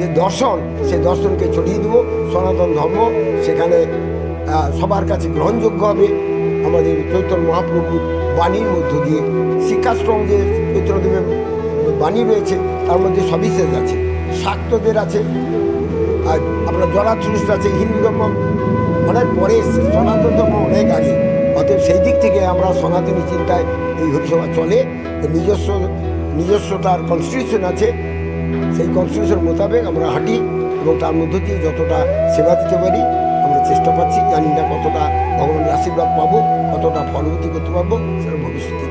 যে দর্শন সেই দর্শনকে ছড়িয়ে দেবো, সনাতন ধর্ম সেখানে সবার কাছে গ্রহণযোগ্য হবে। আমাদের চৈতন্য মহাপ্রভুর বাণীর মধ্য দিয়ে, শিক্ষাশ্রম যে চৈতন্যদেবের বাণী রয়েছে, তার মধ্যে সবিশেষ আছে। শাক্তদের আছে, আর আপনার জরাথ্রুষ্ট আছে, হিন্দু ধর্ম, অনেক পরে সনাতন ধর্ম অনেক আগে। অতএব সেই দিক থেকে আমরা সনাতনী চিন্তায় এই হরিসভা চলে। নিজস্ব নিজস্ব তার কনস্টিটিউশন আছে। সেই কনস্টিটিউশন মোতাবেক আমরা হাঁটি এবং তার মধ্য দিয়ে যতটা সেবা দিতে পারি, আমরা চেষ্টা পাচ্ছি, জানি না কতটা ভগবানের আশীর্বাদ পাবো, কতটা ফলবতী করতে পারব, সেটা ভবিষ্যতে